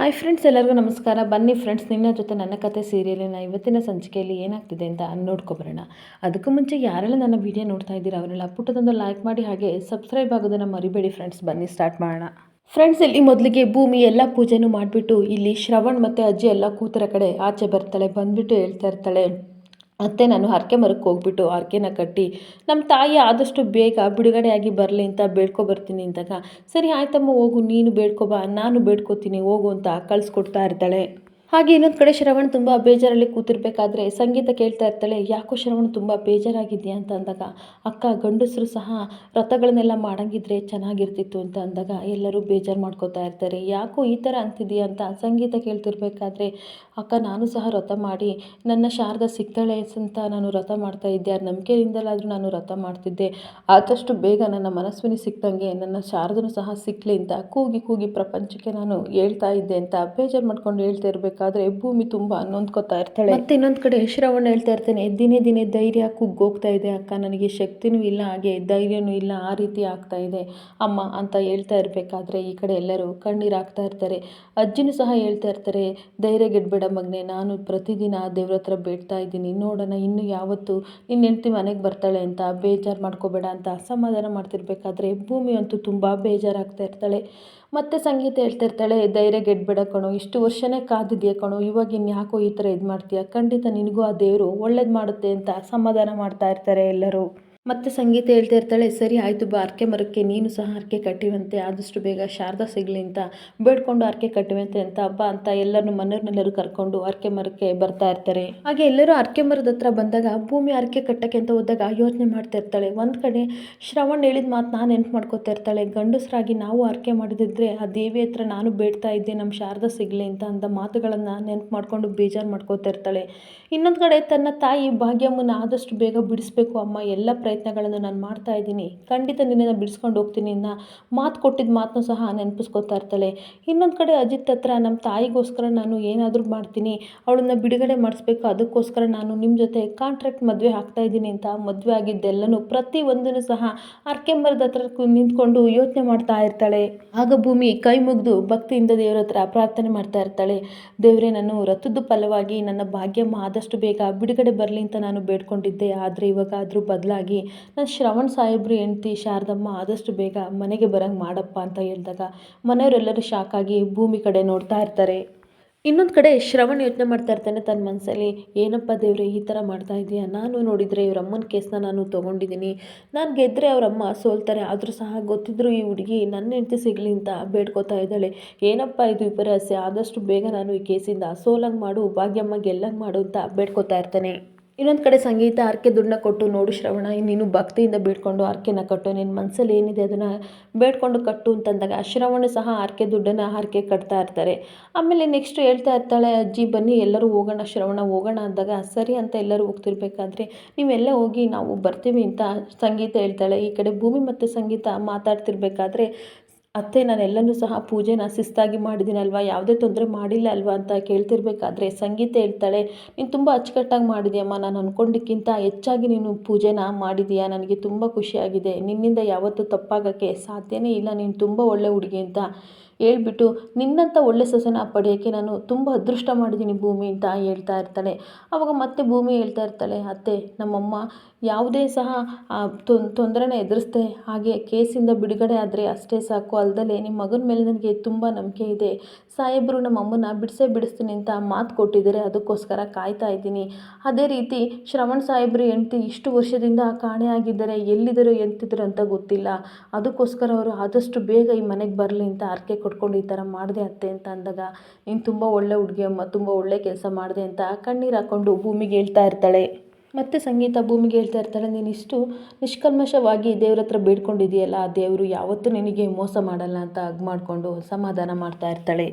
Hi friends ಎಲ್ಲರಿಗೂ ನಮಸ್ಕಾರ. ಬನ್ನಿ ಫ್ರೆಂಡ್ಸ್ ನಿನ್ನ ಜೊತೆ ನನ್ನ ಕತೆ ಸೀರಿಯಲಿನ ಇವತ್ತಿನ ಸಂಚಿಕೆಯಲ್ಲಿ ಏನಾಗ್ತಿದೆ ಅಂತ ನೋಡ್ಕೊಬರೋಣ. ಅದಕ್ಕೂ ಮುಂಚೆ ಯಾರೆಲ್ಲ ನನ್ನ ವಿಡಿಯೋ ನೋಡ್ತಾ ಇದ್ದೀರಾ, ಅವರೆಲ್ಲ ಪುಟ್ಟದೊಂದು ಲೈಕ್ ಮಾಡಿ ಹಾಗೆ ಸಬ್ಸ್ಕ್ರೈಬ್ ಆಗೋದನ್ನು ಮರಿಬೇಡಿ ಫ್ರೆಂಡ್ಸ್ ಬನ್ನಿ ಸ್ಟಾರ್ಟ್ ಮಾಡೋಣ. ಫ್ರೆಂಡ್ಸ್ ಇಲ್ಲಿ ಮೊದಲಿಗೆ ಭೂಮಿ, ಎಲ್ಲ ಪೂಜೆನೂ ಮಾಡಿಬಿಟ್ಟು ಇಲ್ಲಿ ಶ್ರವಣ್ ಮತ್ತು ಅಜ್ಜಿ ಎಲ್ಲ ಕೂತರ ಕಡೆ ಆಚೆ ಬರ್ತಾಳೆ, ಬಂದ್ಬಿಟ್ಟು ಹೇಳ್ತಾ ಇರ್ತಾಳೆ. ಅತ್ತೆ ನಾನು ಹರಕೆ ಮರಕ್ಕೆ ಹೋಗ್ಬಿಟ್ಟು ಹರಕೆನ ಕಟ್ಟಿ, ನಮ್ಮ ತಾಯಿ ಆದಷ್ಟು ಬೇಗ ಬಿಡುಗಡೆಯಾಗಿ ಬರಲಿ ಅಂತ ಬೇಡ್ಕೊ ಬರ್ತೀನಿ ಅಂದಾಗ, ಸರಿ ಆಯ್ತಮ್ಮ, ಹೋಗು, ನೀನು ಬೇಡ್ಕೊ ಬಾ, ನಾನು ಬೇಡ್ಕೊತೀನಿ, ಹೋಗು ಅಂತ ಕಳಿಸ್ಕೊಡ್ತಾ ಇರ್ತಾಳೆ. ಹಾಗೆ ಇನ್ನೊಂದು ಕಡೆ ಶ್ರವಣ್ ತುಂಬ ಬೇಜಾರಲ್ಲಿ ಕೂತಿರ್ಬೇಕಾದ್ರೆ ಸಂಗೀತ ಕೇಳ್ತಾ ಇರ್ತಾಳೆ, ಯಾಕೋ ಶ್ರವಣ್ ತುಂಬ ಬೇಜಾರಾಗಿದೆಯಾ? ಅಂತ ಅಂದಾಗ, ಅಕ್ಕ, ಗಂಡಸರು ಸಹ ರಥಗಳನ್ನೆಲ್ಲ ಮಾಡಂಗಿದ್ರೆ ಚೆನ್ನಾಗಿರ್ತಿತ್ತು ಅಂತ ಅಂದಾಗ, ಎಲ್ಲರೂ ಬೇಜಾರು ಮಾಡ್ಕೋತಾ ಇರ್ತಾರೆ. ಯಾಕೋ ಈ ಥರ ಅಂತಿದೆಯಾ ಅಂತ ಸಂಗೀತ ಕೇಳ್ತಿರ್ಬೇಕಾದ್ರೆ, ಅಕ್ಕ, ನಾನು ಸಹ ರಥ ಮಾಡಿ, ನನ್ನ ಶಾರದ ಸಿಗ್ತಾಳೆ ಅಂತ ನಾನು ರಥ ಮಾಡ್ತಾ ಇದ್ದೆ. ಆ ನಂಬಿಕೆಯಿಂದಲಾದರೂ ನಾನು ರಥ ಮಾಡ್ತಿದ್ದೆ. ಆದಷ್ಟು ಬೇಗ ನನ್ನ ಮನಸ್ವಿನಿ ಸಿಕ್ಕಂಗೆ ನನ್ನ ಶಾರದನು ಸಹ ಸಿಕ್ಕಲಿ ಅಂತ ಕೂಗಿ ಕೂಗಿ ಪ್ರಪಂಚಕ್ಕೆ ನಾನು ಹೇಳ್ತಾ ಇದ್ದೆ ಅಂತ ಬೇಜಾರು ಮಾಡ್ಕೊಂಡು ಹೇಳ್ತಾ ಇರಬೇಕಾದ್ರೆ ಭೂಮಿ ತುಂಬ ನೊಂದ್ಕೋತಾ ಇರ್ತಾಳೆ. ಮತ್ತೆ ಇನ್ನೊಂದು ಕಡೆ ಶ್ರವಣ ಹೇಳ್ತಾ ಇರ್ತೇನೆ, ದಿನೇ ದಿನೇ ಧೈರ್ಯ ಕುಗ್ಗೋಗ್ತಾ ಇದೆ ಅಕ್ಕ, ನನಗೆ ಶಕ್ತಿನೂ ಇಲ್ಲ, ಹಾಗೆ ಧೈರ್ಯನೂ ಇಲ್ಲ, ಆ ರೀತಿ ಆಗ್ತಾ ಇದೆ. ಅಮ್ಮ ಅಂತ ಹೇಳ್ತಾ ಇರಬೇಕಾದ್ರೆ ಈ ಕಡೆ ಎಲ್ಲರೂ ಕಣ್ಣೀರು ಹಾಕ್ತಾ ಇರ್ತಾರೆ. ಅಜ್ಜಿನೂ ಸಹ ಹೇಳ್ತಾ ಇರ್ತಾರೆ, ಧೈರ್ಯ ಗೆಡ್ಬೇಡ ಮಗ್ನೆ, ನಾನು ಪ್ರತಿದಿನ ದೇವ್ರ ಹತ್ರ ಬೇಡ್ತಾ ಇದ್ದೀನಿ. ನೋಡೋಣ, ಇನ್ನು ಯಾವತ್ತು ನಿನ್ನ ಹೆಂಡ್ತಿ ಮನೆಗೆ ಬರ್ತಾಳೆ ಅಂತ ಬೇಜಾರು ಮಾಡ್ಕೋಬೇಡ ಅಂತ ಅಸಮಾಧಾನ ಮಾಡ್ತಿರ್ಬೇಕಾದ್ರೆ ಭೂಮಿ ಅಂತೂ ತುಂಬ ಬೇಜಾರಾಗ್ತಾ ಇರ್ತಾಳೆ. ಮತ್ತೆ ಸಂಗೀತ ಹೇಳ್ತಾ ಇರ್ತಾಳೆ, ಧೈರ್ಯ ಗೆಡ್ಬೇಡ ಕಣೋ, ಇಷ್ಟು ವರ್ಷನೇ ಕಾದಿದ್ಯಾ? ಕಣೋ? ಇವಾಗ ಇನ್ಯಾಕೋ ಈ ಥರ ಇದು ಮಾಡ್ತೀಯ ಖಂಡಿತ ನಿನಗೂ ಆ ದೇವರು ಒಳ್ಳೇದು ಮಾಡುತ್ತೆ ಅಂತ ಸಮಾಧಾನ ಮಾಡ್ತಾ ಇರ್ತಾರೆ ಎಲ್ಲರೂ. ಮತ್ತೆ ಸಂಗೀತ ಹೇಳ್ತಾ ಇರ್ತಾಳೆ ಸರಿ ಆಯಿತು ಬಾ ಅರ್ಕೆ ಮರಕ್ಕೆ ನೀನು ಸಹ ಅರ್ಕೆ ಕಟ್ಟಿವಂತೆ, ಆದಷ್ಟು ಬೇಗ ಶಾರದಾ ಸಿಗಲಿ ಅಂತ ಬೇಡ್ಕೊಂಡು ಅರ್ಕೆ ಕಟ್ಟಿವಂತೆ ಅಂತ ಹಬ್ಬ ಅಂತ ಎಲ್ಲರೂ ಮನೆಯವ್ರನ್ನೆಲ್ಲರೂ ಕರ್ಕೊಂಡು ಅರ್ಕೆ ಮರಕ್ಕೆ ಬರ್ತಾ ಇರ್ತಾರೆ. ಹಾಗೆ ಎಲ್ಲರೂ ಅರ್ಕೆ ಮರದ ಹತ್ರ ಬಂದಾಗ ಭೂಮಿ ಅರ್ಕೆ ಕಟ್ಟಕ್ಕೆ ಅಂತ ಹೋದಾಗ ಯೋಚನೆ ಮಾಡ್ತಾ ಇರ್ತಾಳೆ. ಒಂದು ಕಡೆ ಶ್ರವಣ್ ಹೇಳಿದ ಮಾತು ನಾನು ನೆನ್ಪು ಮಾಡ್ಕೋತಾ ಇರ್ತಾಳೆ. ಗಂಡಸರಾಗಿ ನಾವು ಅರ್ಕೆ ಮಾಡಿದಿದ್ರೆ ಆ ದೇವಿ ಹತ್ರ ನಾನು ಬೇಡ್ತಾ ಇದ್ದೆ ನಮ್ಮ ಶಾರದಾ ಸಿಗಲಿ ಅಂತ ಅಂದ ಮಾತುಗಳನ್ನು ನೆನ್ಪು ಮಾಡ್ಕೊಂಡು ಬೇಜಾರು ಮಾಡ್ಕೋತಾ ಇರ್ತಾಳೆ. ಇನ್ನೊಂದು ಕಡೆ ತನ್ನ ತಾಯಿ ಭಾಗ್ಯಮ್ಮನ ಆದಷ್ಟು ಬೇಗ ಬಿಡಿಸ್ಬೇಕು, ಅಮ್ಮ ಎಲ್ಲ ಪ್ರಯತ್ನಗಳನ್ನು ನಾನು ಮಾಡ್ತಾ ಇದ್ದೀನಿ. ಖಂಡಿತ ನಿನ್ನನ್ನು ಬಿಡಿಸ್ಕೊಂಡು ಹೋಗ್ತೀನಿ. ಇನ್ನು ಮಾತು ಕೊಟ್ಟಿದ್ದ ಮಾತನ್ನು ಸಹ ನೆನಪಿಸ್ಕೊತಾ ಇರ್ತಾಳೆ. ಇನ್ನೊಂದು ಕಡೆ ಅಜಿತ್ ಹತ್ರ ನಮ್ಮ ತಾಯಿಗೋಸ್ಕರ ನಾನು ಏನಾದರೂ ಮಾಡ್ತೀನಿ. ಅವಳನ್ನ ಬಿಡುಗಡೆ ಮಾಡಿಸ್ಬೇಕು. ಅದಕ್ಕೋಸ್ಕರ ನಾನು ನಿಮ್ಮ ಜೊತೆ ಕಾಂಟ್ರಾಕ್ಟ್ ಮದುವೆ ಆಗ್ತಾ ಇದ್ದೀನಿ ಅಂತ ಮದುವೆ ಆಗಿದ್ದೆಲ್ಲನೂ ಪ್ರತಿಯೊಂದನ್ನು ಸಹ ಅರ್ಕೆಂಬರದ ಹತ್ರ ನಿಂತ್ಕೊಂಡು ಯೋಚನೆ ಮಾಡ್ತಾ ಇರ್ತಾಳೆ. ಆಗ ಭೂಮಿ ಕೈ ಮುಗಿದು ಭಕ್ತಿಯಿಂದ ದೇವರ ಹತ್ರ ಪ್ರಾರ್ಥನೆ ಮಾಡ್ತಾ ಇರ್ತಾಳೆ. ದೇವರೇ, ನಾನು ರಥದ ಫಲವಾಗಿ ನನ್ನ ಭಾಗ್ಯಮ್ಮ ಆದಷ್ಟು ಬೇಗ ಬಿಡುಗಡೆ ಬರಲಿ ಅಂತ ನಾನು ಬೇಡ್ಕೊಂಡಿದ್ದೆ. ಆದರೆ ಇವಾಗ ಅದ್ರ ಬದಲಾಗಿ ನಾನು ಶ್ರವಣ್ ಸಾಹೇಬ್ರು ಹೆಂಡ್ತಿ ಶಾರದಮ್ಮ ಆದಷ್ಟು ಬೇಗ ಮನೆಗೆ ಬರಂಗೆ ಮಾಡಪ್ಪ ಅಂತ ಹೇಳಿದಾಗ ಮನೆಯವರೆಲ್ಲರೂ ಶಾಕಾಗಿ ಭೂಮಿ ಕಡೆ ನೋಡ್ತಾ ಇರ್ತಾರೆ. ಇನ್ನೊಂದು ಕಡೆ ಶ್ರವಣ್ ಯೋಚನೆ ಮಾಡ್ತಾ ಇರ್ತಾನೆ ತನ್ನ ಮನಸ್ಸಲ್ಲಿ ಏನಪ್ಪ ದೇವ್ರೆ, ಈ ಥರ ಮಾಡ್ತಾ ಇದೀಯಾ ನಾನು ನೋಡಿದರೆ ಇವ್ರ ಅಮ್ಮನ ಕೇಸ್ನ ನಾನು ತೊಗೊಂಡಿದ್ದೀನಿ. ನಾನು ಗೆದ್ದರೆ ಅವರಮ್ಮ ಸೋಲ್ತಾರೆ, ಆದರೂ ಸಹ ಗೊತ್ತಿದ್ರು ಈ ಹುಡುಗಿ ನನ್ನ ಹೆಂಡತಿ ಸಿಗಲಿ ಅಂತ ಬೇಡ್ಕೋತಾ ಇದ್ದಾಳೆ. ಏನಪ್ಪ ಇದು ವಿಪರ್ಯಾಸ ಆದಷ್ಟು ಬೇಗ ನಾನು ಈ ಕೇಸಿಂದ ಸೋಲಂಗೆ ಮಾಡು, ಭಾಗ್ಯಮ್ಮ ಗೆಲ್ಲಂಗೆ ಮಾಡು ಅಂತ ಬೇಡ್ಕೋತಾ ಇರ್ತಾನೆ. ಇನ್ನೊಂದು ಕಡೆ ಸಂಗೀತ ಹರಕೆ ದುಡ್ಡನ್ನ ಕೊಟ್ಟು ನೋಡು ಶ್ರವಣ ನೀನು ಭಕ್ತಿಯಿಂದ ಬೇಡ್ಕೊಂಡು ಹರಕೆನ ಕಟ್ಟು ನಿನ್ನ ಮನಸ್ಸಲ್ಲಿ ಏನಿದೆ ಅದನ್ನು ಬೇಡ್ಕೊಂಡು ಕಟ್ಟು ಅಂತಂದಾಗ ಶ್ರವಣ ಸಹ ಹರಕೆ ದುಡ್ಡನ್ನು ಹರಕೆ ಕಟ್ತಾ ಇರ್ತಾರೆ. ಆಮೇಲೆ ನೆಕ್ಸ್ಟ್ ಹೇಳ್ತಾ ಇರ್ತಾಳೆ, ಅಜ್ಜಿ ಬನ್ನಿ, ಎಲ್ಲರೂ ಹೋಗೋಣ, ಶ್ರವಣ ಹೋಗೋಣ ಅಂದಾಗ ಸರಿ ಅಂತ ಎಲ್ಲರೂ ಹೋಗ್ತಿರ್ಬೇಕಾದ್ರೆ ನೀವೆಲ್ಲ ಹೋಗಿ ನಾವು ಬರ್ತೀವಿ ಅಂತ ಸಂಗೀತ ಹೇಳ್ತಾಳೆ. ಈ ಕಡೆ ಭೂಮಿ ಮತ್ತು ಸಂಗೀತ ಮಾತಾಡ್ತಿರ್ಬೇಕಾದ್ರೆ ಅತ್ತೆ, ನಾನೆಲ್ಲನೂ ಸಹ ಪೂಜೆನ ಶಿಸ್ತಾಗಿ ಮಾಡಿದ್ದೀನಲ್ವಾ? ಯಾವುದೇ ತೊಂದರೆ ಮಾಡಿಲ್ಲ ಅಲ್ವಾ ಅಂತ ಕೇಳ್ತಿರ್ಬೇಕಾದ್ರೆ ಸಂಗೀತ ಹೇಳ್ತಾಳೆ, ನೀನು ತುಂಬ ಅಚ್ಚುಕಟ್ಟಾಗಿ ಮಾಡಿದ್ಯಮ್ಮ, ನಾನು ಅಂದ್ಕೊಂಡಿಕ್ಕಿಂತ ಹೆಚ್ಚಾಗಿ ನೀನು ಪೂಜೆನ ಮಾಡಿದೀಯಾ ನನಗೆ ತುಂಬ ಖುಷಿಯಾಗಿದೆ. ನಿನ್ನಿಂದ ಯಾವತ್ತೂ ತಪ್ಪಾಗೋಕ್ಕೆ ಸಾಧ್ಯನೇ ಇಲ್ಲ. ನೀನು ತುಂಬ ಒಳ್ಳೆ ಹುಡುಗಿ ಅಂತ ಹೇಳ್ಬಿಟ್ಟು ನಿನ್ನಂಥ ಒಳ್ಳೆ ಸೊಸೆನ ಪಡೆಯೋಕ್ಕೆ ನಾನು ತುಂಬ ಅದೃಷ್ಟ ಮಾಡಿದ್ದೀನಿ ಭೂಮಿ ಅಂತ ಹೇಳ್ತಾ ಇರ್ತಾಳೆ. ಆವಾಗ ಮತ್ತೆ ಭೂಮಿ ಹೇಳ್ತಾ ಇರ್ತಾಳೆ, ಅತ್ತೆ, ನಮ್ಮಮ್ಮ ಯಾವುದೇ ಸಹ ತೊಂದರೆನ ಎದುರಿಸ್ದೆ. ಹಾಗೆ ಕೇಸಿಂದ ಬಿಡುಗಡೆ ಆದರೆ ಅಷ್ಟೇ ಸಾಕು. ಅಲ್ದಲೆ ನಿಮ್ಮ ಮಗನ ಮೇಲೆ ನನಗೆ ತುಂಬ ನಂಬಿಕೆ ಇದೆ. ಸಾಹೇಬರು ನಮ್ಮ ಅಮ್ಮನ ಬಿಡಿಸೇ ಬಿಡಿಸ್ತೀನಿ ಅಂತ ಮಾತು ಕೊಟ್ಟಿದ್ದಾರೆ. ಅದಕ್ಕೋಸ್ಕರ ಕಾಯ್ತಾ ಇದ್ದೀನಿ. ಅದೇ ರೀತಿ ಶ್ರವಣ್ ಸಾಹೇಬ್ರು ಹೆಂಡ್ತಿ ಇಷ್ಟು ವರ್ಷದಿಂದ ಕಾಣೆಯಾಗಿದ್ದಾರೆ ಎಲ್ಲಿದ್ದರು ಎಂತಿದ್ರು ಅಂತ ಗೊತ್ತಿಲ್ಲ. ಅದಕ್ಕೋಸ್ಕರ ಅವರು ಆದಷ್ಟು ಬೇಗ ಈ ಮನೆಗೆ ಬರಲಿ ಅಂತ ಹರಕೆ ಕೊಟ್ಕೊಂಡು ಈ ಥರ ಮಾಡಿದೆ ಅತ್ತೆ ಅಂತ ಅಂದಾಗ, ನೀನು ತುಂಬ ಒಳ್ಳೆ ಹುಡುಗಿ ಅಮ್ಮ, ತುಂಬ ಒಳ್ಳೆ ಕೆಲಸ ಮಾಡಿದೆ ಅಂತ ಕಣ್ಣೀರು ಹಾಕ್ಕೊಂಡು ಭೂಮಿಗೆ ಹೇಳ್ತಾ ಇರ್ತಾಳೆ. ಮತ್ತೆ ಸಂಗೀತ ಭೂಮಿಗೆ ಹೇಳ್ತಾ ಇರ್ತಾಳೆ, ನೀನು ಇಷ್ಟು ನಿಷ್ಕಲ್ಮಶವಾಗಿ ದೇವ್ರ ಹತ್ರ ಬೇಡ್ಕೊಂಡಿದೆಯಲ್ಲ ಆ ದೇವರು ಯಾವತ್ತೂ ನಿನಗೆ ಮೋಸ ಮಾಡಲ್ಲ ಅಂತ ಹಗ್ ಮಾಡಿಕೊಂಡು ಸಮಾಧಾನ ಮಾಡ್ತಾ ಇರ್ತಾಳೆ.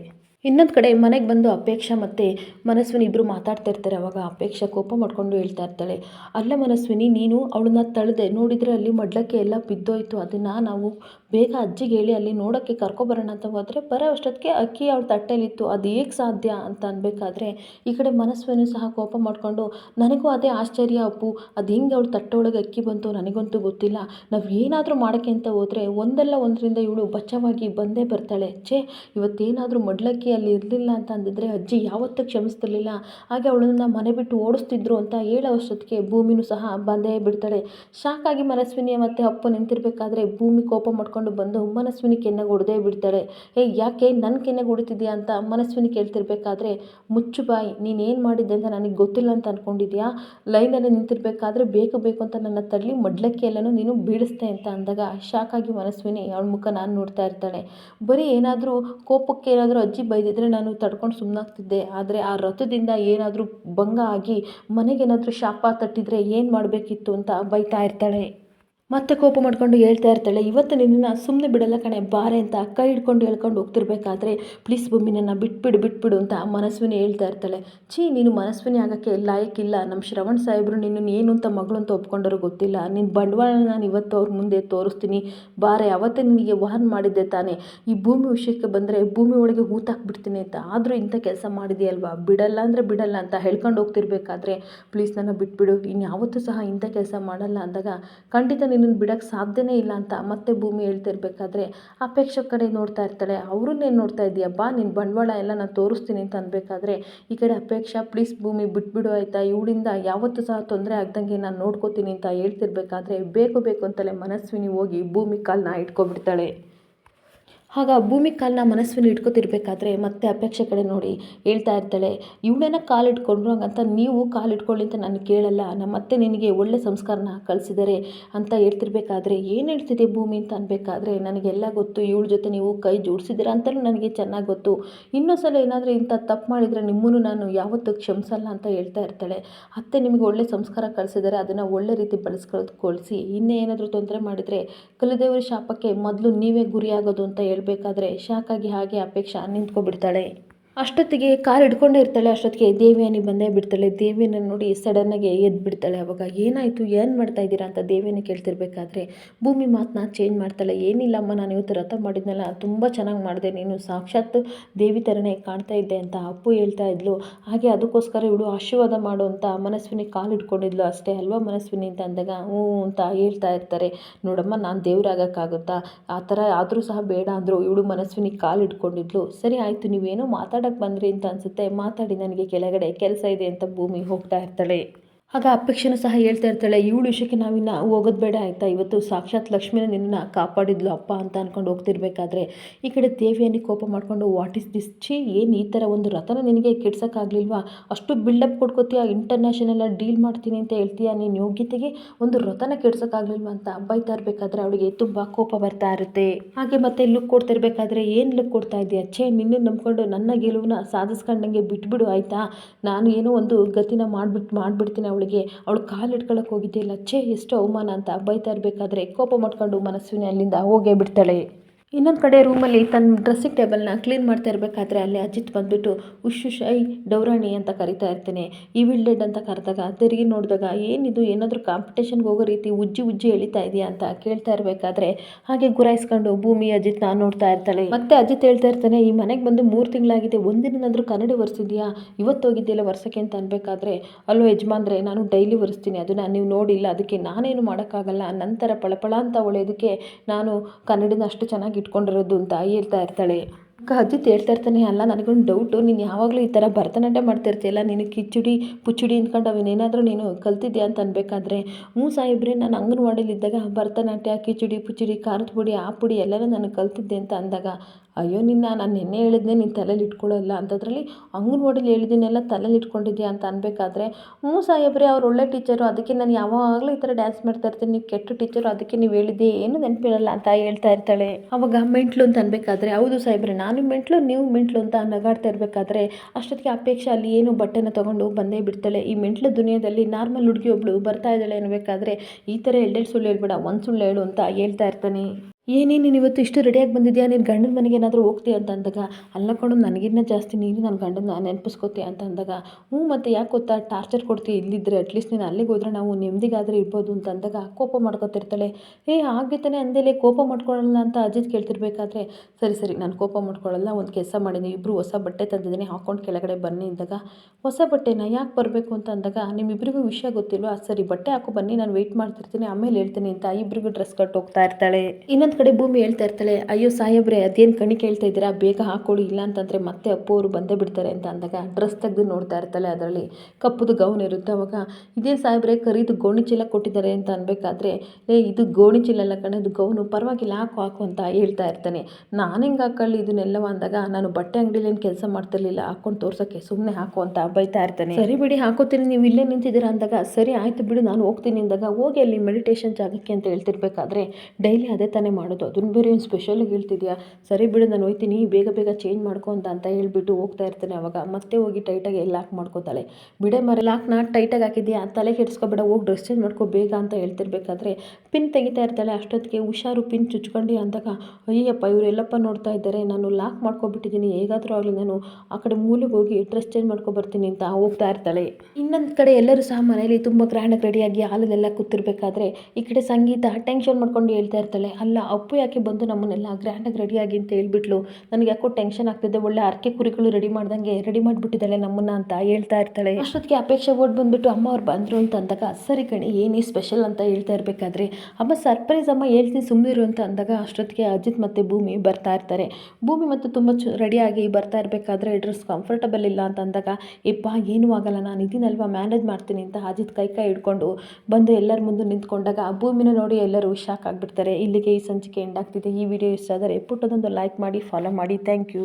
ಇನ್ನೊಂದು ಕಡೆ ಮನೆಗೆ ಬಂದು ಅಪೇಕ್ಷ ಮತ್ತು ಮನಸ್ವಿನಿ ಇಬ್ಬರು ಮಾತಾಡ್ತಾ ಇರ್ತಾರೆ. ಅವಾಗ ಅಪೇಕ್ಷ ಕೋಪ ಮಾಡಿಕೊಂಡು ಹೇಳ್ತಾ ಇರ್ತಾಳೆ. ಅಲ್ಲ ಮನಸ್ವಿನಿ, ನೀನು ಅವಳನ್ನ ತಳ್ದೆ, ನೋಡಿದರೆ ಅಲ್ಲಿ ಮಡ್ಲಕ್ಕೆ ಎಲ್ಲ ಬಿದ್ದೋಯ್ತು. ಅದನ್ನು ನಾವು ಬೇಗ ಅಜ್ಜಿಗೆ ಹೇಳಿ ಅಲ್ಲಿ ನೋಡೋಕ್ಕೆ ಕರ್ಕೊಬರೋಣ ಅಂತ ಹೋದರೆ ಬರೋ ಅಷ್ಟೊತ್ತಿಗೆ ಅಕ್ಕಿ ಅವ್ಳ ತಟ್ಟೆಲಿತ್ತು ಅದು ಹೇಗೆ ಸಾಧ್ಯ ಅಂತ ಅನ್ಬೇಕಾದ್ರೆ ಈ ಕಡೆ ಮನಸ್ವಿನಿ ಸಹ ಕೋಪ ಮಾಡಿಕೊಂಡು, ನನಗೂ ಅದೇ ಆಶ್ಚರ್ಯ ಅಪ್ಪು. ಅದು ಹೆಂಗೆ ಅವಳು ತಟ್ಟೆ ಅಕ್ಕಿ ಬಂತು? ನನಗಂತೂ ಗೊತ್ತಿಲ್ಲ. ನಾವು ಏನಾದರೂ ಮಾಡೋಕ್ಕೆ ಅಂತ ಹೋದರೆ ಒಂದಲ್ಲ ಒಂದರಿಂದ ಇವಳು ಬಚ್ಚವಾಗಿ ಬಂದೇ ಬರ್ತಾಳೆ. ಛೇ, ಇವತ್ತೇನಾದರೂ ಮಡ್ಲಕ್ಕಿ ಅಲ್ಲಿ ಇರಲಿಲ್ಲ ಅಂತ ಅಂದಿದ್ರೆ, ಅಜ್ಜಿ ಯಾವತ್ತೂ ಕ್ಷಮಿಸ್ತಿರ್ಲಿಲ್ಲ. ಹಾಗೆ ಅವಳನ್ನ ಮನೆ ಬಿಟ್ಟು ಓಡಿಸ್ತಿದ್ರು ಅಂತ ಹೇಳೋ ಅಷ್ಟೊತ್ತಿಗೆ ಭೂಮಿನೂ ಸಹ ಬಂದೇ ಬಿಡ್ತಾಳೆ. ಶಾಕ್ ಆಗಿ ಮನಸ್ವಿನಿ ಮತ್ತೆ ಅಪ್ಪ ನಿಂತಿರ್ಬೇಕಾದ್ರೆ ಭೂಮಿ ಕೋಪ ಮಾಡ್ಕೊಂಡು ಬಂದು ಮನಸ್ವಿನಿ ಕೆನ್ನಾಗಿ ಹೊಡೆದೇ ಬಿಡ್ತಾಳೆ. ಏ ಯಾಕೆ ನನ್ನ ಕೆನ್ನೆಗೆ ಹೊಡಿತಿದ್ಯಾ? ಅಂತ ಮನಸ್ವಿನಿ ಕೇಳ್ತಿರ್ಬೇಕಾದ್ರೆ ಮುಚ್ಚು ಬಾಯಿ ನೀನೇನು ಮಾಡಿದ್ದೆ ಅಂತ ನನಗೆ ಗೊತ್ತಿಲ್ಲ ಅಂತ ಅಂದ್ಕೊಂಡಿದ್ಯಾ ಲೈನಲ್ಲಿ ನಿಂತಿರ್ಬೇಕಾದ್ರೆ ಬೇಕು ಬೇಕು ಅಂತ ನನ್ನ ತಳ್ಳಿ ಮಡ್ಲಕ್ಕಿ ಎಲ್ಲನೂ ನೀನು ಬೀಳಿಸ್ತೆ ಅಂತ ಅಂದಾಗ ಶಾಕ್ ಆಗಿ ಮನಸ್ವಿನಿ ಅವಳ ಮುಖ ನಾನು ನೋಡ್ತಾ ಇರ್ತಾಳೆ. ಬರೀ ಏನಾದರೂ ಕೋಪಕ್ಕೆ ಏನಾದರೂ ಅಜ್ಜಿ ಬೈದಿದ್ರೆ ನಾನು ತಡ್ಕೊಂಡು ಸುಮ್ಮನಾಗ್ತಿದ್ದೆ ಆದರೆ ಆ ರಥದಿಂದ ಏನಾದರೂ ಭಂಗ ಆಗಿ ಮನೆಗೇನಾದರೂ ಶಾಪ ತಟ್ಟಿದರೆ ಏನು ಮಾಡಬೇಕಿತ್ತು ಅಂತ ಬೈತಾ ಇರ್ತಾಳೆ. ಮತ್ತೆ ಕೋಪ ಮಾಡ್ಕೊಂಡು ಹೇಳ್ತಾ ಇರ್ತಾಳೆ. ಇವತ್ತು ನಿನ್ನನ್ನು ಸುಮ್ಮನೆ ಬಿಡಲ್ಲ ಕಣೆ, ಬಾರೆ ಅಂತ ಕೈ ಹಿಡ್ಕೊಂಡು ಹೇಳ್ಕೊಂಡು ಹೋಗ್ತಿರ್ಬೇಕಾದ್ರೆ ಪ್ಲೀಸ್ ಬೊಮ್ಮಿ ನನ್ನ ಬಿಟ್ಬಿಡು ಬಿಟ್ಬಿಡು ಅಂತ ಮನಸ್ವಿನಿ ಹೇಳ್ತಾ ಇರ್ತಾಳೆ. ಛೀ, ನೀನು ಮನಸ್ವಿನಿ ಆಗೋಕ್ಕೆ ಲಾಯಕ್ಕಿಲ್ಲ ನಮ್ಮ ಶ್ರವಣ್ ಸಾಹೇಬರು ನಿನ್ನ ಏನು ಅಂತ ಮಗಳು ಅಂತ ಗೊತ್ತಿಲ್ಲ. ನಿನ್ನ ಬಂಡವಾಳ ನಾನು ಇವತ್ತು ಅವ್ರ ಮುಂದೆ ತೋರಿಸ್ತೀನಿ. ಬಾರೆ, ಅವತ್ತೇ ನಿನಗೆ ವಾರ್ನ್ ಮಾಡಿದ್ದೆ ತಾನೇ. ಈ ಭೂಮಿ ವಿಷಯಕ್ಕೆ ಬಂದರೆ ಭೂಮಿ ಒಳಗೆ ಹೂತಾಕ್ಬಿಡ್ತೀನಿ ಅಂತ. ಆದರೂ ಇಂಥ ಕೆಲಸ ಮಾಡಿದೆಯಲ್ವಾ? ಬಿಡಲ್ಲ ಅಂದರೆ ಬಿಡಲ್ಲ ಅಂತ ಹೇಳ್ಕೊಂಡು ಹೋಗ್ತಿರ್ಬೇಕಾದ್ರೆ ಪ್ಲೀಸ್ ನನ್ನ ಬಿಟ್ಬಿಡು. ಇನ್ಯಾವತ್ತೂ ಸಹ ಇಂಥ ಕೆಲಸ ಮಾಡಲ್ಲ ಅಂದಾಗ ಖಂಡಿತ ನಿನ್ನನ್ನು ಬಿಡೋಕ್ಕೆ ಸಾಧ್ಯನೇ ಇಲ್ಲ ಅಂತ ಮತ್ತೆ ಭೂಮಿ ಹೇಳ್ತಿರ್ಬೇಕಾದ್ರೆ ಅಪೇಕ್ಷೆ ಕಡೆ ನೋಡ್ತಾ ಇರ್ತಾಳೆ. ಅವ್ರನ್ನೇನು ನೋಡ್ತಾ ಇದೆಯಪ್ಪ ನಿನ್ನ ಬಂಡವಾಳ ಎಲ್ಲ ನಾನು ತೋರಿಸ್ತೀನಿ ಅಂತ ಅನ್ಬೇಕಾದ್ರೆ ಈ ಕಡೆ ಅಪೇಕ್ಷಾ ಪ್ಲೀಸ್ ಭೂಮಿ ಬಿಟ್ಬಿಡು ಆಯಿತಾ? ಇವಳಿಂದ ಯಾವತ್ತೂ ಸಹ ತೊಂದರೆ ಆಗ್ದಂಗೆ ನಾನು ನೋಡ್ಕೋತೀನಿ ಅಂತ ಹೇಳ್ತಿರ್ಬೇಕಾದ್ರೆ ಬೇಕು ಬೇಕು ಅಂತಲೇ ಮನಸ್ವಿನಿ ಹೋಗಿ ಭೂಮಿ ಕಾಲನ್ನ ಇಟ್ಕೊಬಿಡ್ತಾಳೆ ಆಗ ಭೂಮಿ ಕಾಲನ್ನ ಮನಸ್ವಿನಿ ಇಟ್ಕೋತಿರ್ಬೇಕಾದ್ರೆ ಮತ್ತೆ ಅಪೇಕ್ಷೆ ಕಡೆ ನೋಡಿ ಹೇಳ್ತಾ ಇರ್ತಾಳೆ ಇವಳೇನ ಕಾಲು ಇಟ್ಕೊಂಡ್ರು ಹಂಗಂತ ನೀವು ಕಾಲು ಇಟ್ಕೊಳ್ಳಿ ಅಂತ ನಾನು ಕೇಳಲ್ಲ ನಮ್ಮ ಅತ್ತೆ ನಿನಗೆ ಒಳ್ಳೆ ಸಂಸ್ಕಾರನ ಕಲಿಸಿದ್ದಾರೆ ಅಂತ ಹೇಳ್ತಿರ್ಬೇಕಾದ್ರೆ ಏನು ಹೇಳ್ತಿದೆ ಭೂಮಿ ಅಂತ ಅನ್ಬೇಕಾದ್ರೆ ನನಗೆಲ್ಲ ಗೊತ್ತು, ಇವಳ ಜೊತೆ ನೀವು ಕೈ ಜೋಡಿಸಿದ್ದೀರಾ ಅಂತಲೂ ನನಗೆ ಚೆನ್ನಾಗಿ ಗೊತ್ತು. ಇನ್ನೊಂದು ಸಲ ಏನಾದರೂ ಇಂಥ ತಪ್ಪು ಮಾಡಿದರೆ ನಿಮ್ಮನ್ನು ನಾನು ಯಾವತ್ತೂ ಕ್ಷಮಿಸಲ್ಲ ಅಂತ ಹೇಳ್ತಾ ಇರ್ತಾಳೆ. ಅತ್ತೆ ನಿಮಗೆ ಒಳ್ಳೆ ಸಂಸ್ಕಾರ ಕಳಿಸಿದರೆ, ಅದನ್ನು ಒಳ್ಳೆ ರೀತಿ ಬಳಸ್ಕೊಳ್ಕೊಳಿಸಿ. ಇನ್ನೇ ಏನಾದರೂ ತೊಂದರೆ ಮಾಡಿದರೆ ಕಲಿದೇವರ ಶಾಪಕ್ಕೆ ಮೊದಲು ನೀವೇ ಗುರಿಯಾಗೋದು ಅಂತ ಹೇಳಬೇಕಾದ್ರೆ ಶಾಕಾಗಿ ಹಾಗೆ ಅಪೇಕ್ಷಾ ನಿಂತ್ಕೊಬಿಡ್ತಾಳೆ ಅಷ್ಟೊತ್ತಿಗೆ ಕಾರ್ ಹಿಡ್ಕೊಂಡೇ ಇರ್ತಾಳೆ, ಅಷ್ಟೊತ್ತಿಗೆ ದೇವಿಯಾನಿ ಬಂದೇ ಬಿಡ್ತಾಳೆ. ದೇವಿಯನ್ನು ನೋಡಿ ಸಡನ್ನಾಗಿ ಎದ್ದು ಬಿಡ್ತಾಳೆ. ಅವಾಗ ಏನಾಯಿತು, ಏನು ಮಾಡ್ತಾ ಇದ್ದೀರಾ ಅಂತ ದೇವಿಯನ್ನು ಕೇಳ್ತಿರ್ಬೇಕಾದ್ರೆ, ಭೂಮಿ ಮಾತನ್ನ ಚೇಂಜ್ ಮಾಡ್ತಾಳೆ. ಏನಿಲ್ಲಮ್ಮ ನಾನು ಇವತ್ತು ರಥ ಮಾಡಿದ್ನಲ್ಲ, ತುಂಬ ಚೆನ್ನಾಗಿ ಮಾಡಿದೆ. ನೀನು ಸಾಕ್ಷಾತ್ ದೇವಿ ಥರನೇ ಕಾಣ್ತಾ ಇದ್ದೆ ಅಂತ ಅಪ್ಪು ಹೇಳ್ತಾ ಇದ್ಲು. ಹಾಗೆ ಅದಕ್ಕೋಸ್ಕರ ಇವಳು ಆಶೀರ್ವಾದ ಮಾಡು ಅಂತ ಮನಸ್ವಿನಿ ಕಾಲು ಹಿಡ್ಕೊಂಡಿದ್ಲು ಅಷ್ಟೇ ಅಲ್ವಾ ಮನಸ್ವಿನಿ ಅಂತ ಅಂದಾಗ. ಹ್ಞೂ ಅಂತ ಹೇಳ್ತಾ ಇರ್ತಾರೆ. ನೋಡಮ್ಮ, ನಾನು ದೇವ್ರಾಗೋಕ್ಕಾಗುತ್ತಾ ಆ ಥರ ಆದರೂ ಸಹ ಬೇಡ ಅಂದರು. ಇವಳು ಮನಸ್ವಿನಿ ಕಾಲು ಹಿಡ್ಕೊಂಡಿದ್ಲು. ಸರಿ, ಆಯಿತು, ನೀವೇನೋ ಮಾತಾಡೋಕ್ಕೆ ಬಂದ್ರಿ ಅಂತ ಅನ್ಸುತ್ತೆ. ಮಾತಾಡಿ ನನಗೆ ಕೆಳಗಡೆ ಕೆಲಸ ಇದೆ ಅಂತ ಭೂಮಿ ಹೋಗ್ತಾ ಇರ್ತಾಳೆ. ಆಗ ಅಪೇಕ್ಷೆನೂ ಸಹ ಹೇಳ್ತಾ ಇರ್ತಾಳೆ, ಇವಳು ವಿಷಯಕ್ಕೆ ನಾವಿನ್ನು ಹೋಗೋದು ಬೇಡ ಆಯಿತಾ? ಇವತ್ತು ಸಾಕ್ಷಾತ್ ಲಕ್ಷ್ಮಿನ ನಿನ್ನ ಕಾಪಾಡಿದ್ಲು ಅಪ್ಪ ಅಂತ ಅಂದ್ಕೊಂಡು ಹೋಗ್ತಿರ್ಬೇಕಾದ್ರೆ, ಈ ಕಡೆ ದೇವಿಯನ್ನು ಕೋಪ ಮಾಡಿಕೊಂಡು ವಾಟ್ ಇಸ್ ದಿಸ್ ಛೀ, ಏನು ಈ ಥರ ಒಂದು ರಥನ ನಿನಗೆ ಕೆಡ್ಸೋಕ್ಕಾಗಲಿಲ್ವಾ? ಅಷ್ಟು ಬಿಲ್ಡಪ್ ಕೊಡ್ಕೋತೀಯ ಇಂಟರ್ನ್ಯಾಷನಲ್ ಡೀಲ್ ಮಾಡ್ತೀನಿ ಅಂತ ಹೇಳ್ತೀಯ? ನೀನು ಯೋಗ್ಯತೆಗೆ ಒಂದು ರಥನ ಕೆಡ್ಸೋಕ್ಕಾಗಲಿಲ್ವಾ ಅಂತ ಬೈತಾ ಇರಬೇಕಾದ್ರೆ ಅವಳಿಗೆ ತುಂಬ ಕೋಪ ಬರ್ತಾ ಇರುತ್ತೆ. ಹಾಗೆ ಮತ್ತೆ ಲುಕ್ ಕೊಡ್ತಿರ್ಬೇಕಾದ್ರೆ, ಏನು ಲುಕ್ ಕೊಡ್ತಾ ಇದೆಯಾ? ಛೇ ನಿನ್ನೆ ನಂಬ್ಕೊಂಡು ನನ್ನ ಗೆಲುವನ್ನ ಸಾಧಿಸ್ಕೊಂಡಂಗೆ ಬಿಟ್ಬಿಡು ಆಯಿತಾ? ನಾನು ಏನೋ ಒಂದು ಗತಿನ ಮಾಡ್ಬಿಟ್ಟು ಮಾಡಿಬಿಡ್ತೀನಿ ಅವಳಿಗೆ, ಅವಳು ಕಾಲು ಇಟ್ಕೊಳಕ್ಕೆ ಹೋಗಿದ್ದಿಲ್ಲ ಛೇ ಎಷ್ಟು ಅವಮಾನ ಅಂತ ಬೈತಾ ಇರಬೇಕಾದ್ರೆ ಕೋಪ ಮಾಡ್ಕೊಂಡು ಮನಸ್ವಿನಿ ಅಲ್ಲಿಂದ ಹೋಗೇ ಬಿಡ್ತಾಳೆ. ಇನ್ನೊಂದು ಕಡೆ ರೂಮಲ್ಲಿ ತನ್ನ ಡ್ರೆಸ್ಸಿಂಗ್ ಟೇಬಲ್ನ ಕ್ಲೀನ್ ಮಾಡ್ತಾ ಇರಬೇಕಾದ್ರೆ ಅಲ್ಲಿ ಅಜಿತ್ ಬಂದುಬಿಟ್ಟು, ಉಶ್ ಐ, ಡೌರಾಣಿ ಅಂತ ಕರಿತಾ ಇರ್ತೀನಿ. ಈ ಡೆಡ್ ಅಂತ ಕರೆದಾಗ ತಿರುಗಿ ನೋಡಿದಾಗ, ಏನಿದು, ಏನಾದರೂ ಕಾಂಪಿಟೇಷನ್ಗೆ ಹೋಗೋ ರೀತಿ ಉಜ್ಜಿ ಉಜ್ಜಿ ಎಳಿತಾ ಇದೆಯಾ ಅಂತ ಕೇಳ್ತಾ ಇರಬೇಕಾದ್ರೆ ಹಾಗೆ ಗುರಾಯಿಸ್ಕೊಂಡು ಭೂಮಿ ಅಜಿತ್ನ ನೋಡ್ತಾ ಇರ್ತಾಳೆ. ಮತ್ತೆ ಅಜಿತ್ ಹೇಳ್ತಾ ಇರ್ತಾನೆ, ಈ ಮನೆಗೆ ಬಂದು ಮೂರು ತಿಂಗಳಾಗಿದೆ ಒಂದಿನಾದರೂ ಕನ್ನಡಿ ಒರೆಸಿದ್ಯಾ? ಇವತ್ತು ಹೋಗಿದ್ದೆಲ್ಲ ವರ್ಷಕ್ಕೆ ಅಂತ ಅನ್ಬೇಕಾದ್ರೆ, ಅಲ್ಲೋ ಯಜಮಾನ್ರೆ, ನಾನು ಡೈಲಿ ಒರೆಸ್ತೀನಿ, ಅದನ್ನು ನೀವು ನೋಡಿಲ್ಲ, ಅದಕ್ಕೆ ನಾನೇನು ಮಾಡೋಕ್ಕಾಗಲ್ಲ, ನಂತರ ಪಳಪಳ ಅಂತ ಒಳ್ಳೆಯದಕ್ಕೆ ನಾನು ಕನ್ನಡಿನ ಅಷ್ಟು ಚೆನ್ನಾಗಿ ಇಟ್ಕೊಂಡಿರೋದು ಅಂತ ಹೇಳ್ತಾ ಇರ್ತಾಳೆ. ಅಜಿತ್ ಹೇಳ್ತಾ ಇರ್ತಾನೆ ಅಲ್ಲ, ನನಗೊಂದು ಡೌಟು ನೀನು ಯಾವಾಗಲೂ ಈ ಥರ ಭರತನಾಟ್ಯ ಮಾಡ್ತಿರ್ತೀಯಲ್ಲ ನೀನು ಕಿಚುಡಿ ಪುಚ್ಚುಡಿ ಅಂದ್ಕೊಂಡು ಅವನೇನಾದರೂ ನೀನು ಕಲ್ತಿದ್ಯಾ ಅಂತ ಅನ್ಬೇಕಾದ್ರೆ, ಹ್ಞೂ ಸಾಹೇಬ್ರೆ, ನಾನು ಅಂಗನವಾಡಿಲಿದ್ದಾಗ ಭರತನಾಟ್ಯ, ಕಿಚುಡಿ, ಪುಚುಡಿ, ಖಾರದ ಪುಡಿ, ಆ ಪುಡಿ ಎಲ್ಲನೂ ನಾನು ಕಲ್ತಿದ್ದೆ ಅಂತ ಅಂದಾಗ, ಅಯ್ಯೋ ನಿನ್ನ, ನಾನು ನಿನ್ನೆ ಹೇಳಿದ್ನೆ ನೀನು ತಲೆಯಲ್ಲಿ ಇಟ್ಕೊಳ್ಳಲ್ಲ ಅಂಥದ್ರಲ್ಲಿ ಅಂಗನವಾಡಿಲಿ ಹೇಳಿದ್ದನ್ನೆಲ್ಲ ತಲೆಯಲ್ಲಿ ಇಟ್ಕೊಂಡಿದ್ಯಾ ಅಂತ ಅನ್ಬೇಕಾದ್ರೆ, ಹ್ಞೂ ಸಾಹೇಬ್ರೆ, ಅವ್ರು ಒಳ್ಳೆ ಟೀಚರು, ಅದಕ್ಕೆ ನಾನು ಯಾವಾಗಲೂ ಈ ಥರ ಡ್ಯಾನ್ಸ್ ಮಾಡ್ತಾ ಇರ್ತೀನಿ. ನೀವು ಕೆಟ್ಟ ಟೀಚರು, ಅದಕ್ಕೆ ನೀವು ಹೇಳಿದ್ದೆ ಏನು ನೆನಪಿರಲ್ಲ ಅಂತ ಹೇಳ್ತಾ ಇರ್ತಾಳೆ. ಅವಾಗ ಮೆಂಟ್ಲು ಅಂತ ಅನ್ಬೇಕಾದ್ರೆ, ಹೌದು ಸಾಹೇಬ್ರೆ ನಾನು ಮೆಂಟ್ಲು, ನೀವು ಮೆಂಟ್ಲು ಅಂತ ನಗಾಡ್ತಾ ಇರಬೇಕಾದ್ರೆ ಅಷ್ಟೊತ್ತಿಗೆ ಅಪೇಕ್ಷೆ ಅಲ್ಲಿ ಏನು ಬಟ್ಟೆನ ತೊಗೊಂಡು ಬಂದೇ ಬಿಡ್ತಾಳೆ. ಈ ಮೆಂಟ್ಲು ದುನಿಯಾದಲ್ಲಿ ನಾರ್ಮಲ್ ಹುಡುಗಿ ಒಬ್ಳು ಬರ್ತಾ ಇದ್ದಾಳೆ ಅನ್ಬೇಕಾದ್ರೆ ಈ ಥರ ಎರಡೆರಡು ಸುಳ್ಳು ಹೇಳ್ಬೇಡ, ಒಂದು ಸುಳ್ಳು ಹೇಳು ಅಂತ ಹೇಳ್ತಾ ಇರ್ತಾನೆ. ಏನೇ ನೀನು ಇವತ್ತು ಇಷ್ಟು ರೆಡಿಯಾಗಿ ಬಂದಿದ್ಯಾ? ನೀನು ಗಂಡನ ಮನೆಗೆ ಏನಾದರೂ ಹೋಗ್ತೀಯ ಅಂತ ಅಂದಾಗ, ಅಲ್ಲ ಕಣೋ, ನನಗಿನ್ನ ಜಾಸ್ತಿ ನೀನು ನನ್ನ ಗಂಡನ ನೆನಪಿಸ್ಕೋತೀಯ ಅಂತ ಅಂದಾಗ, ಹ್ಞೂ ಮತ್ತು ಯಾಕೆ ಗೊತ್ತಾ? ಟಾರ್ಚರ್ ಕೊಡ್ತೀಯ ಇಲ್ಲಿದ್ದರೆ ಅಟ್ಲೀಸ್ಟ್ ನೀನು ಅಲ್ಲಿಗೆ ಹೋದ್ರೆ ನಾವು ನೆಮ್ಮದಿಗಾದರೆ ಇರ್ಬೋದು ಅಂತ ಅಂದಾಗ ಕೋಪ ಮಾಡ್ಕೊತಿರ್ತಾಳೆ. ಏ, ಹಾಗೆ ತಾನೇ ಅಂದೇಲೆ ಕೋಪ ಮಾಡ್ಕೊಳ್ಳಲ್ಲ ಅಂತ ಅಜಿತ್ ಕೇಳ್ತಿರ್ಬೇಕಾದ್ರೆ, ಸರಿ ಸರಿ, ನಾನು ಕೋಪ ಮಾಡ್ಕೊಳ್ಳಲ್ಲ ಒಂದು ಕೆಲಸ ಮಾಡಿದ್ದೀನಿ ಇಬ್ಬರು ಹೊಸ ಬಟ್ಟೆ ತಂದಿದ್ದೀನಿ ಹಾಕೊಂಡು ಕೆಳಗಡೆ ಬನ್ನಿ ಅಂದಾಗ, ಹೊಸ ಬಟ್ಟೆನ ಯಾಕೆ ಬರಬೇಕು ಅಂತ ಅಂದಾಗ ನಿಮ್ಮಿಬ್ಬರಿಗೂ ವಿಷಯ ಗೊತ್ತಿಲ್ವಾ? ಸರಿ, ಬಟ್ಟೆ ಹಾಕೋ, ಬನ್ನಿ, ನಾನು ವೆಯ್ಟ್ ಮಾಡ್ತಿರ್ತೀನಿ, ಆಮೇಲೆ ಹೇಳ್ತೀನಿ ಅಂತ ಇಬ್ಬರಿಗೂ ಡ್ರೆಸ್ ಕಟ್ ಹೋಗ್ತಾ ಇರ್ತಾಳೆ. ಇನ್ನೊಂದು ಕಡೆ ಭೂಮಿ ಹೇಳ್ತಾ ಇರ್ತಾಳೆ, ಅಯ್ಯೋ ಸಾಹೇಬ್ರೆ, ಅದೇನು ಕಣಿ ಕೇಳ್ತಾ ಇದ್ದೀರಾ? ಬೇಗ ಹಾಕೊಳ್ಳಿ, ಇಲ್ಲ ಅಂತಂದರೆ ಮತ್ತೆ ಅಪ್ಪು ಅವರು ಬಂದೇ ಬಿಡ್ತಾರೆ ಅಂತ ಅಂದಾಗ ಡ್ರೆಸ್ ತೆಗೆದು ನೋಡ್ತಾ ಇರ್ತಾಳೆ ಅದರಲ್ಲಿ. ಕಪ್ಪುದು ಗೌನ್ ಇರುತ್ತೆ ಅವಾಗ. ಇದೇ ಸಾಹೇಬ್ರೆ, ಕರೀದು ಗೋಣಿ ಚೀಲ ಕೊಟ್ಟಿದ್ದಾರೆ ಅಂತ ಅನ್ಬೇಕಾದ್ರೆ, ಏ, ಇದು ಗೋಣಿ ಚೀಲ ಅಲ್ಲ ಕಣೆ ಇದು ಗೌನು, ಪರವಾಗಿಲ್ಲ, ಹಾಕು ಹಾಕು ಅಂತ ಹೇಳ್ತಾ ಇರ್ತಾನೆ. ನಾನು ಹೆಂಗೆ ಹಾಕೊಳ್ಳಿ ಇದನ್ನೆಲ್ಲವ? ಅಂದಾಗ, ನಾನು ಬಟ್ಟೆ ಅಂಗಡಿಲಿ ಏನು ಕೆಲಸ ಮಾಡ್ತಿರ್ಲಿಲ್ಲ ಹಾಕೊಂಡು ತೋರ್ಸೋಕ್ಕೆ ಸುಮ್ಮನೆ ಹಾಕು ಅಂತ ಬೈತಾ ಇರ್ತಾನೆ. ಸರಿ ಬಿಡಿ, ಹಾಕೋತೀನಿ, ನೀವು ಇಲ್ಲೇ ನಿಂತಿದ್ದೀರಾ? ಅಂದಾಗ, ಸರಿ, ಆಯಿತು ಬಿಡು, ನಾನು ಹೋಗ್ತೀನಿ ಅಂದಾಗ, ಹೋಗಿ ಅಲ್ಲಿ ಮೆಡಿಟೇಷನ್ ಜಾಗಕ್ಕೆ ಅಂತ ಹೇಳ್ತಿರ್ಬೇಕಾದ್ರೆ, ಡೈಲಿ ಅದೇ ತಾನೇ ಮಾಡೋದು? ಅದನ್ನ ಬೇರೆ ಏನು ಸ್ಪೆಷಲಾಗಿ ಹೇಳ್ತಿದ್ಯಾ? ಸರಿ ಬಿಡು, ನಾನು ಹೋಯ್ತೀನಿ. ಬೇಗ ಬೇಗ ಚೇಂಜ್ ಮಾಡ್ಕೊ ಅಂತ ಅಂತ ಹೇಳ್ಬಿಟ್ಟು ಹೋಗ್ತಾ ಇರ್ತಾನೆ ಅವಾಗ. ಮತ್ತೆ ಹೋಗಿ ಟೈಟಾಗಿ ಲಾಕ್ ಮಾಡ್ಕೋತಾಳೆ. ಬಿಡೆ ಮರ ಲಾಕ್ನ ಟೈಟಾಗಿ ಹಾಕಿದ್ಯಾ? ತಲೆ ಕೆಡಿಸ್ಕೊಬೇಡ, ಹೋಗಿ ಡ್ರೆಸ್ ಚೇಂಜ್ ಮಾಡ್ಕೋ, ಬೇಗ ಅಂತ ಹೇಳ್ತಿರ್ಬೇಕಾದ್ರೆ ಪಿನ್ ತೆಗಿತಾ ಇರ್ತಾಳೆ. ಅಷ್ಟೊತ್ತಿಗೆ ಹುಷಾರು ಪಿನ್ ಚುಚ್ಕೊಂಡು ಅಂದಾಗ ಅಯ್ಯಪ್ಪ ಇವರೆಲ್ಲಪ್ಪ ನೋಡ್ತಾ ಇದ್ದಾರೆ. ನಾನು ಲಾಕ್ ಮಾಡ್ಕೊಬಿಟ್ಟಿದ್ದೀನಿ. ಹೇಗಾದರೂ ಆಗಲಿ, ನಾನು ಆ ಕಡೆ ಮೂಲೆಗೆ ಹೋಗಿ ಡ್ರೆಸ್ ಚೇಂಜ್ ಮಾಡ್ಕೊ ಬರ್ತೀನಿ ಅಂತ ಹೋಗ್ತಾ ಇರ್ತಾಳೆ. ಇನ್ನೊಂದು ಕಡೆ ಎಲ್ಲರೂ ಸಹ ಮನೆಯಲ್ಲಿ ತುಂಬ ಗ್ರ್ಯಾಂಡಾಗಿ ರೆಡಿಯಾಗಿ ಹಾಲಲ್ಲೆಲ್ಲ ಕೂತಿರ್ಬೇಕಾದ್ರೆ ಈ ಕಡೆ ಸಂಗೀತ ಟೆನ್ಷನ್ ಮಾಡ್ಕೊಂಡು ಹೇಳ್ತಾ ಇರ್ತಾಳೆ. ಅಲ್ಲ ಅಪ್ಪು ಯಾಕೆ ಬಂದು ನಮ್ಮನ್ನೆಲ್ಲ ಗ್ರ್ಯಾಂಡಾಗಿ ರೆಡಿಯಾಗಿ ಅಂತ ಹೇಳ್ಬಿಟ್ಲು? ನನಗೆ ಯಾಕೋ ಟೆನ್ಷನ್ ಆಗ್ತಿದೆ, ಒಳ್ಳೆ ಅರ್ಕೆ ಕುರಿಗಳು ರೆಡಿ ಮಾಡ್ದಂಗೆ ರೆಡಿ ಮಾಡಿಬಿಟ್ಟಿದ್ದಾಳೆ ನಮ್ಮನ್ನ ಅಂತ ಹೇಳ್ತಾ ಇರ್ತಾಳೆ. ಅಷ್ಟೊತ್ತಿಗೆ ಅಪೇಕ್ಷೆ ಓಡ್ ಬಂದ್ಬಿಟ್ಟು ಅಮ್ಮ ಅವ್ರು ಬಂದರು ಅಂತ ಅಂದಾಗ, ಸರಿ ಕಣಿ, ಏನೇ ಸ್ಪೆಷಲ್ ಅಂತ ಹೇಳ್ತಾ ಇರಬೇಕಾದ್ರೆ? ಅಮ್ಮ ಸರ್ಪ್ರೈಸ್ ಅಮ್ಮ, ಹೇಳ್ತೀನಿ ಸುಮ್ಮನಿರು ಅಂತ ಅಂದಾಗ ಅಷ್ಟೊತ್ತಿಗೆ ಅಜಿತ್ ಮತ್ತು ಭೂಮಿ ಬರ್ತಾ ಇರ್ತಾರೆ. ಭೂಮಿ ಮತ್ತು ತುಂಬ ಚು ರೆಡಿಯಾಗಿ ಬರ್ತಾ ಇರಬೇಕಾದ್ರೆ ಡ್ರೆಸ್ ಕಂಫರ್ಟಬಲ್ ಇಲ್ಲ ಅಂತ ಅಂದಾಗ ಇಪ್ಪ ಏನೂ ಆಗಲ್ಲ, ನಾನು ಇದೀನಲ್ವಾ ಮ್ಯಾನೇಜ್ ಮಾಡ್ತೀನಿ ಅಂತ ಅಜಿತ್ ಕೈ ಕೈ ಹಿಡ್ಕೊಂಡು ಬಂದು ಎಲ್ಲರ ಮುಂದೆ ನಿಂತ್ಕೊಂಡಾಗ ಆ ಭೂಮಿನ ನೋಡಿ ಎಲ್ಲರೂ ಶಾಕ್ ಆಗಿಬಿಡ್ತಾರೆ. ಇಲ್ಲಿಗೆ ಈ ಸಂಚಿಕೆ ಎಂಡ್ ಆಗ್ತಿದೆ. ಈ ವಿಡಿಯೋ ಇಷ್ಟ ಆದರೆ ಪುಟ್ಟದೊಂದು ಲೈಕ್ ಮಾಡಿ ಫಾಲೋ ಮಾಡಿ. Thank you